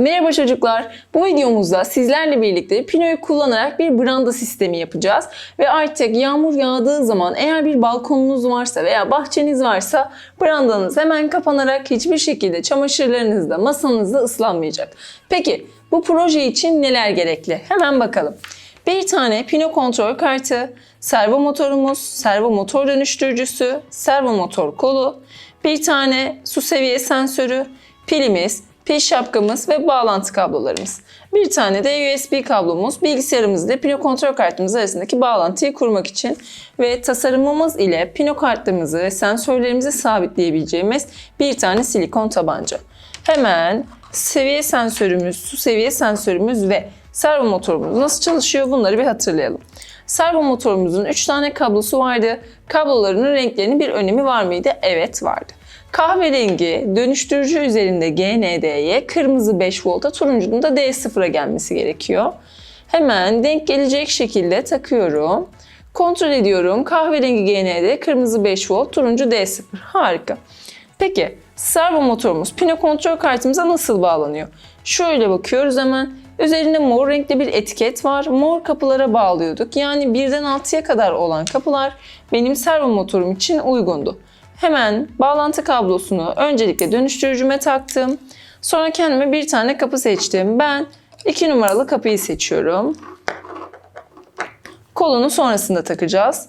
Merhaba çocuklar. Bu videomuzda sizlerle birlikte Pino'yu kullanarak bir branda sistemi yapacağız. Ve artık yağmur yağdığı zaman eğer bir balkonunuz varsa veya bahçeniz varsa brandanız hemen kapanarak hiçbir şekilde çamaşırlarınızda, masanızda ıslanmayacak. Peki bu proje için neler gerekli? Hemen bakalım. Bir tane Pino kontrol kartı, servo motorumuz, servo motor dönüştürücüsü, servo motor kolu, bir tane su seviye sensörü, pilimiz, pil şapkamız ve bağlantı kablolarımız. Bir tane de USB kablomuz bilgisayarımız ile Pino kontrol kartımız arasındaki bağlantıyı kurmak için ve tasarımımız ile Pino kartlarımızı ve sensörlerimizi sabitleyebileceğimiz bir tane silikon tabanca. Hemen seviye sensörümüz, su seviye sensörümüz ve servo motorumuz nasıl çalışıyor bunları bir hatırlayalım. Servo motorumuzun 3 tane kablosu vardı. Kablolarının renklerinin bir önemi var mıydı? Evet vardı. Kahverengi dönüştürücü üzerinde GND'ye, kırmızı 5 volta, turuncunun da D0'a gelmesi gerekiyor. Hemen denk gelecek şekilde takıyorum. Kontrol ediyorum. Kahverengi GND, kırmızı 5 volt, turuncu D0. Harika. Peki servo motorumuz pino kontrol kartımıza nasıl bağlanıyor? Şöyle bakıyoruz hemen. Üzerinde mor renkli bir etiket var. Mor kapılara bağlıyorduk. Yani birden 6'ya kadar olan kapılar benim servo motorum için uygundu. Hemen bağlantı kablosunu öncelikle dönüştürücüme taktım. Sonra kendime bir tane kapı seçtim. Ben 2 numaralı kapıyı seçiyorum. Kolunu sonrasında takacağız.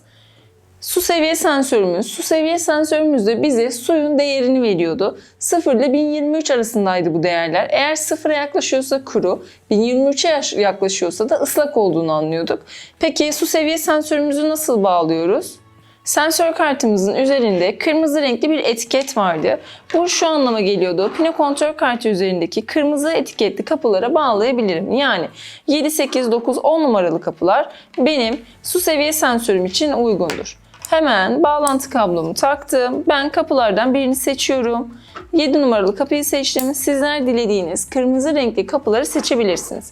Su seviye sensörümüz. Su seviye sensörümüz de bize suyun değerini veriyordu. 0 ile 1023 arasındaydı bu değerler. Eğer sıfıra yaklaşıyorsa kuru, 1023'e yaklaşıyorsa da ıslak olduğunu anlıyorduk. Peki su seviye sensörümüzü nasıl bağlıyoruz? Sensör kartımızın üzerinde kırmızı renkli bir etiket vardı. Bu şu anlama geliyordu. Pino kontrol kartı üzerindeki kırmızı etiketli kapılara bağlayabilirim. Yani 7, 8, 9, 10 numaralı kapılar benim su seviye sensörüm için uygundur. Hemen bağlantı kablomu taktım. Ben kapılardan birini seçiyorum. 7 numaralı kapıyı seçtim. Sizler dilediğiniz kırmızı renkli kapıları seçebilirsiniz.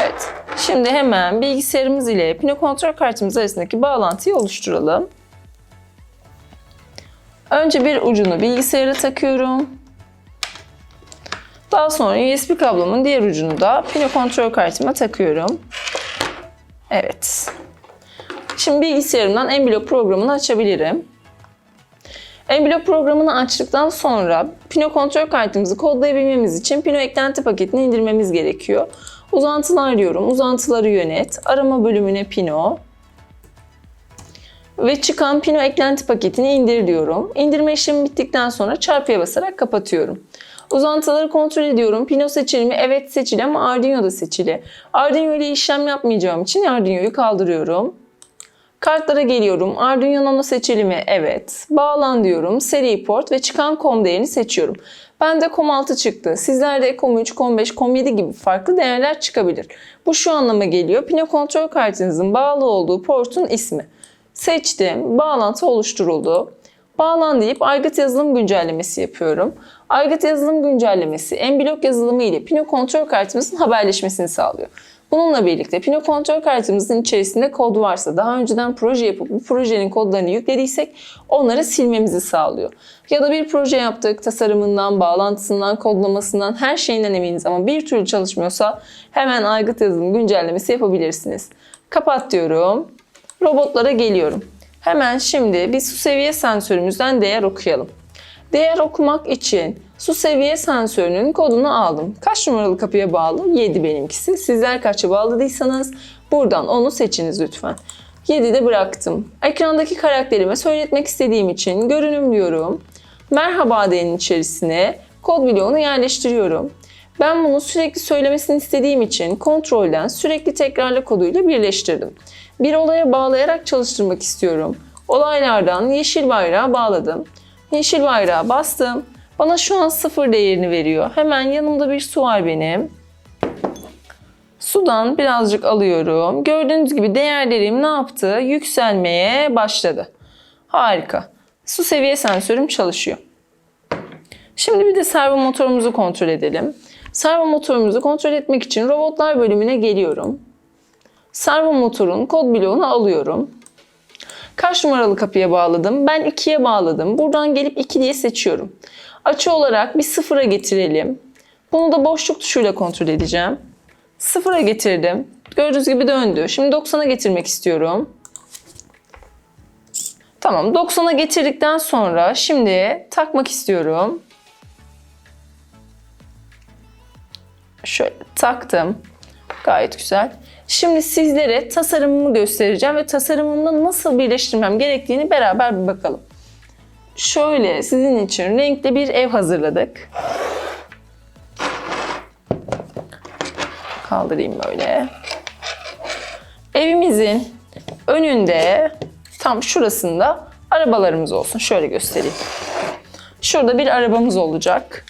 Evet. Şimdi hemen bilgisayarımız ile Pino kontrol kartımız arasındaki bağlantıyı oluşturalım. Önce bir ucunu bilgisayara takıyorum. Daha sonra USB kablomun diğer ucunu da Pino kontrol kartıma takıyorum. Evet. Şimdi bilgisayarımdan Emblock programını açabilirim. Emblock programını açtıktan sonra Pino kontrol kartımızı kodlayabilmemiz için Pino eklenti paketini indirmemiz gerekiyor. Uzantılar diyorum. Uzantıları yönet. Arama bölümüne Pino. Ve çıkan Pino eklenti paketini indir diyorum. İndirme işlemi bittikten sonra çarpıya basarak kapatıyorum. Uzantıları kontrol ediyorum. Pino seçili mi? Evet seçili ama Arduino da seçili. Arduino ile işlem yapmayacağım için Arduino'yu kaldırıyorum. Kartlara geliyorum. Arduino Nano seçili mi? Evet. Bağlan diyorum. Seri port ve çıkan COM değerini seçiyorum. Bende COM6 çıktı. Sizlerde COM3, COM5, COM7 gibi farklı değerler çıkabilir. Bu şu anlama geliyor. Pino kontrol kartınızın bağlı olduğu portun ismi. Seçtim. Bağlantı oluşturuldu. Bağlan deyip aygıt yazılım güncellemesi yapıyorum. Aygıt yazılım güncellemesi Enblok yazılımı ile Pino kontrol kartımızın haberleşmesini sağlıyor. Bununla birlikte Pino kontrol kartımızın içerisinde kod varsa daha önceden proje yapıp bu projenin kodlarını yüklediysek onları silmemizi sağlıyor. Ya da bir proje yaptık tasarımından, bağlantısından, kodlamasından her şeyinden eminiz ama bir türlü çalışmıyorsa hemen aygıt yazılım güncellemesi yapabilirsiniz. Kapat diyorum. Robotlara geliyorum. Hemen şimdi bir su seviye sensörümüzden değer okuyalım. Değer okumak için su seviye sensörünün kodunu aldım. Kaç numaralı kapıya bağlı? 7 benimkisi. Sizler kaça bağladıysanız buradan onu seçiniz lütfen. 7'de bıraktım. Ekrandaki karakterime söyletmek istediğim için görünüm diyorum. Merhaba denin içerisine kod bloğunu yerleştiriyorum. Ben bunu sürekli söylemesini istediğim için kontrolden sürekli tekrarla koduyla birleştirdim. Bir olaya bağlayarak çalıştırmak istiyorum. Olaylardan yeşil bayrağı bağladım. Yeşil bayrağı bastım. Bana şu an sıfır değerini veriyor. Hemen yanımda bir su var benim. Sudan birazcık alıyorum. Gördüğünüz gibi değerlerim ne yaptı? Yükselmeye başladı. Harika. Su seviye sensörüm çalışıyor. Şimdi bir de servo motorumuzu kontrol edelim. Servo motorumuzu kontrol etmek için robotlar bölümüne geliyorum. Servo motorun kod bloğunu alıyorum. Kaç numaralı kapıya bağladım? Ben 2'ye bağladım. Buradan gelip 2 diye seçiyorum. Açı olarak bir sıfıra getirelim. Bunu da boşluk tuşuyla kontrol edeceğim. Sıfıra getirdim. Gördüğünüz gibi döndü. Şimdi 90'a getirmek istiyorum. Tamam 90'a getirdikten sonra şimdi takmak istiyorum. Şöyle taktım. Gayet güzel. Şimdi sizlere tasarımımı göstereceğim ve tasarımımla nasıl birleştirmem gerektiğini beraber bir bakalım. Şöyle sizin için renkli bir ev hazırladık. Kaldırayım böyle. Evimizin önünde tam şurasında arabalarımız olsun. Şöyle göstereyim. Şurada bir arabamız olacak.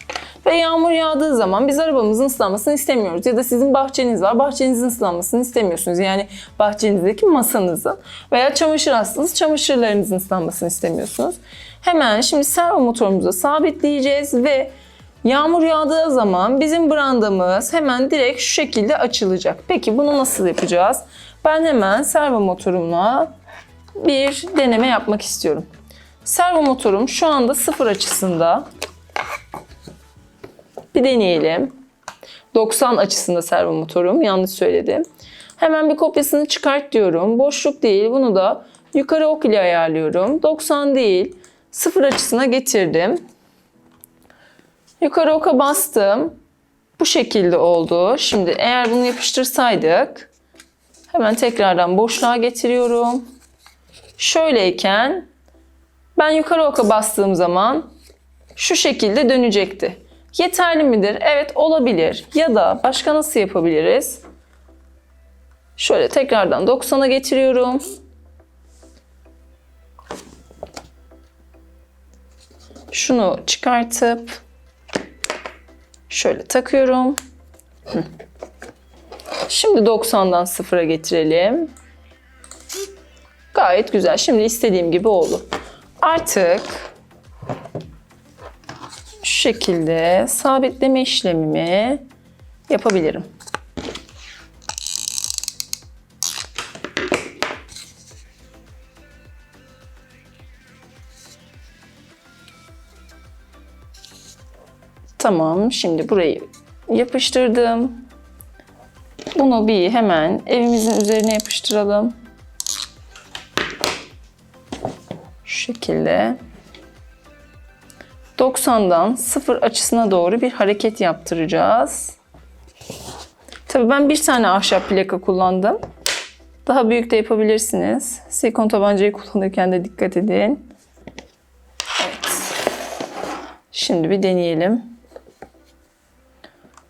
Ve yağmur yağdığı zaman biz arabamızın ıslanmasını istemiyoruz. Ya da sizin bahçeniz var, bahçenizin ıslanmasını istemiyorsunuz. Yani bahçenizdeki masanızın veya çamaşır astınız, çamaşırlarınızın ıslanmasını istemiyorsunuz. Hemen şimdi servo motorumuza sabitleyeceğiz ve yağmur yağdığı zaman bizim brandamız hemen direkt şu şekilde açılacak. Peki bunu nasıl yapacağız? Ben hemen servo motorumla bir deneme yapmak istiyorum. Servo motorum şu anda sıfır açısında. Bir deneyelim. 90 açısında servo motorum. Yanlış söyledim. Hemen bir kopyasını çıkart diyorum. Boşluk değil. Bunu da yukarı ok ile ayarlıyorum. 90 değil. Sıfır açısına getirdim. Yukarı oka bastım. Bu şekilde oldu. Şimdi eğer bunu yapıştırsaydık hemen tekrardan boşluğa getiriyorum. Şöyleyken ben yukarı oka bastığım zaman şu şekilde dönecekti. Yeterli midir? Evet olabilir. Ya da başka nasıl yapabiliriz? Şöyle tekrardan 90'a getiriyorum. Şunu çıkartıp şöyle takıyorum. Şimdi 90'dan 0'a getirelim. Gayet güzel. Şimdi istediğim gibi oldu. Artık şekilde sabitleme işlemimi yapabilirim. Tamam, şimdi burayı yapıştırdım. Bunu bir hemen evimizin üzerine yapıştıralım. Şu şekilde. 90'dan 0 açısına doğru bir hareket yaptıracağız. Tabii ben bir tane ahşap plaka kullandım. Daha büyük de yapabilirsiniz. Silikon tabancayı kullanırken de dikkat edin. Evet. Şimdi bir deneyelim.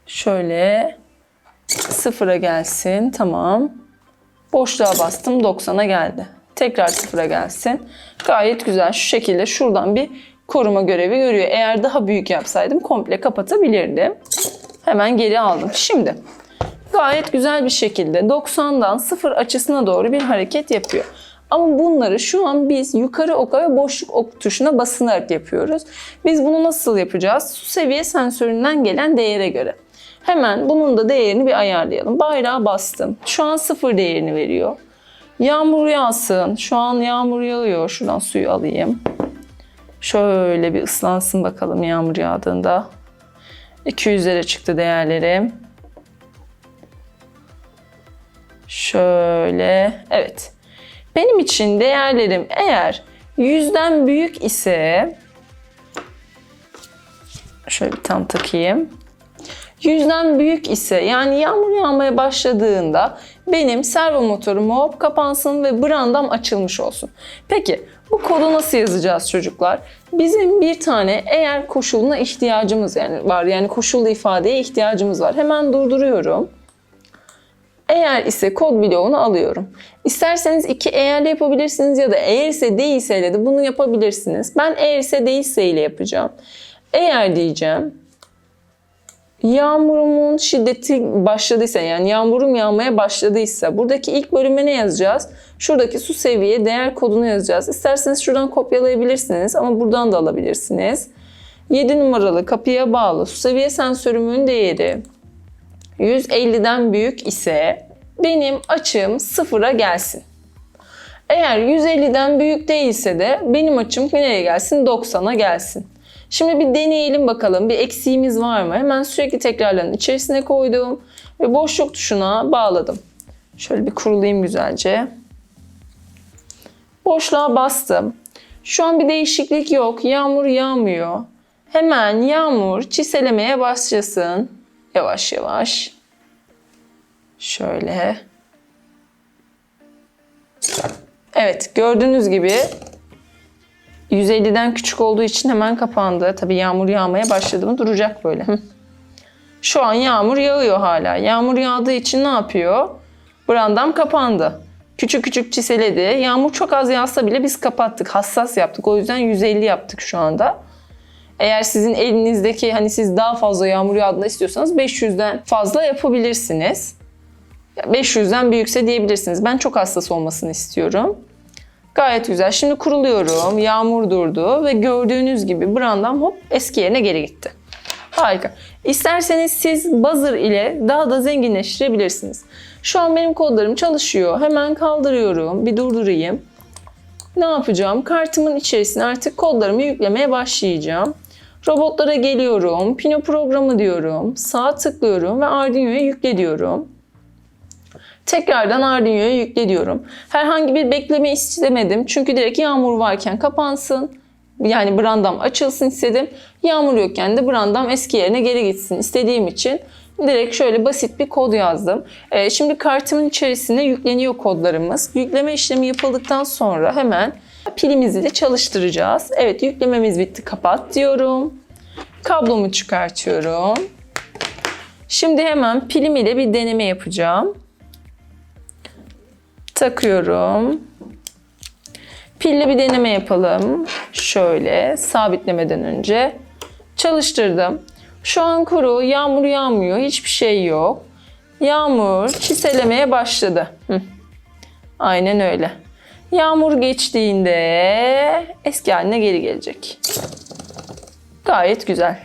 Şöyle sıfıra gelsin. Tamam. Boşluğa bastım 90'a geldi. Tekrar sıfıra gelsin. Gayet güzel. Şu şekilde şuradan bir koruma görevi görüyor. Eğer daha büyük yapsaydım komple kapatabilirdim. Hemen geri aldım. Şimdi gayet güzel bir şekilde 90'dan 0 açısına doğru bir hareket yapıyor. Ama bunları şu an biz yukarı oka ve boşluk ok tuşuna basınarak yapıyoruz. Biz bunu nasıl yapacağız? Su seviye sensöründen gelen değere göre. Hemen bunun da değerini bir ayarlayalım. Bayrağı bastım. Şu an sıfır değerini veriyor. Yağmur yağsın. Şu an yağmur yağıyor. Şuradan suyu alayım. Şöyle bir ıslansın bakalım yağmur yağdığında. 200'lere çıktı değerlerim. Şöyle. Evet. Benim için değerlerim eğer yüzden büyük ise şöyle bir tam takayım. Yüzden büyük ise yani yağmur yağmaya başladığında benim servo motorum hop kapansın ve brandam açılmış olsun. Peki bu kodu nasıl yazacağız çocuklar? Bizim bir tane eğer koşuluna ihtiyacımız yani var yani koşullu ifadeye ihtiyacımız var. Hemen durduruyorum. Eğer ise kod bloğunu alıyorum. İsterseniz iki eğerle yapabilirsiniz ya da eğer ise değilse ile de bunu yapabilirsiniz. Ben eğer ise değilse ile yapacağım. Eğer diyeceğim yağmurumun şiddeti başladıysa yani yağmurum yağmaya başladıysa buradaki ilk bölüme ne yazacağız? Şuradaki su seviye değer kodunu yazacağız. İsterseniz şuradan kopyalayabilirsiniz ama buradan da alabilirsiniz. 7 numaralı kapıya bağlı su seviye sensörümün değeri 150'den büyük ise benim açım sıfıra gelsin. Eğer 150'den büyük değilse de benim açım nereye gelsin? 90'a gelsin. Şimdi bir deneyelim bakalım. Bir eksiğimiz var mı? Hemen sürekli tekrarların içerisine koydum ve boşluk tuşuna bağladım. Şöyle bir kurulayım güzelce. Boşluğa bastım. Şu an bir değişiklik yok. Yağmur yağmıyor. Hemen yağmur çiselemeye başlasın. Yavaş yavaş. Şöyle. Evet gördüğünüz gibi 150'den küçük olduğu için hemen kapandı. Tabii yağmur yağmaya başladı mı duracak böyle. Şu an yağmur yağıyor hala. Yağmur yağdığı için ne yapıyor? Brandam kapandı. Küçük küçük çiseledi. Yağmur çok az yağsa bile biz kapattık. Hassas yaptık. O yüzden 150 yaptık şu anda. Eğer sizin elinizdeki hani siz daha fazla yağmur yağdığını istiyorsanız 500'den fazla yapabilirsiniz. Ya 500'den büyükse diyebilirsiniz. Ben çok hassas olmasını istiyorum. Gayet güzel. Şimdi kuruluyorum. Yağmur durdu ve gördüğünüz gibi brandam hop eski yerine geri gitti. Harika. İsterseniz siz buzzer ile daha da zenginleştirebilirsiniz. Şu an benim kodlarım çalışıyor. Hemen kaldırıyorum. Bir durdurayım. Ne yapacağım? Kartımın içerisine artık kodlarımı yüklemeye başlayacağım. Robotlara geliyorum. Pino programı diyorum. Sağa tıklıyorum ve Arduino'ya yükle diyorum. Tekrardan Arduino'ya yükle diyorum. Herhangi bir bekleme istemedim. Çünkü direkt yağmur varken kapansın. Yani brandam açılsın istedim. Yağmur yokken de brandam eski yerine geri gitsin istediğim için direkt şöyle basit bir kod yazdım. Ee, şimdi kartımın içerisine yükleniyor kodlarımız. Yükleme işlemi yapıldıktan sonra hemen pilimizi de çalıştıracağız. Evet yüklememiz bitti. Kapat diyorum. Kablomu çıkartıyorum. Şimdi hemen pilim ile bir deneme yapacağım takıyorum. Pilli bir deneme yapalım. Şöyle sabitlemeden önce çalıştırdım. Şu an kuru, yağmur yağmıyor, hiçbir şey yok. Yağmur çiselemeye başladı. Hı. Aynen öyle. Yağmur geçtiğinde eski haline geri gelecek. Gayet güzel.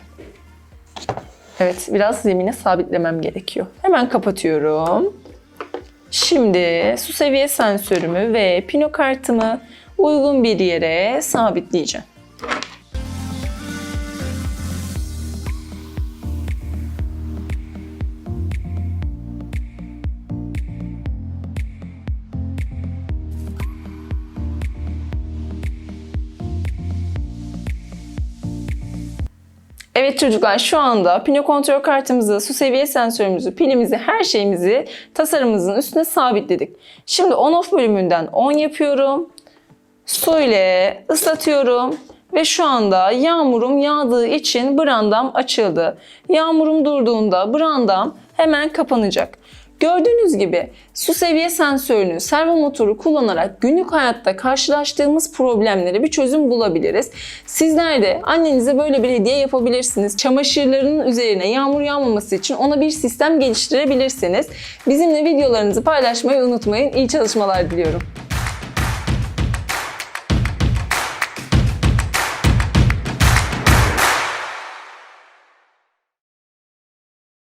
Evet, biraz zemine sabitlemem gerekiyor. Hemen kapatıyorum. Şimdi su seviye sensörümü ve pino kartımı uygun bir yere sabitleyeceğim. Evet çocuklar şu anda pino kontrol kartımızı, su seviye sensörümüzü, pilimizi, her şeyimizi tasarımımızın üstüne sabitledik. Şimdi on off bölümünden on yapıyorum. Su ile ıslatıyorum. Ve şu anda yağmurum yağdığı için brandam açıldı. Yağmurum durduğunda brandam hemen kapanacak. Gördüğünüz gibi su seviye sensörünü, servo motoru kullanarak günlük hayatta karşılaştığımız problemlere bir çözüm bulabiliriz. Sizler de annenize böyle bir hediye yapabilirsiniz. Çamaşırlarının üzerine yağmur yağmaması için ona bir sistem geliştirebilirsiniz. Bizimle videolarınızı paylaşmayı unutmayın. İyi çalışmalar diliyorum.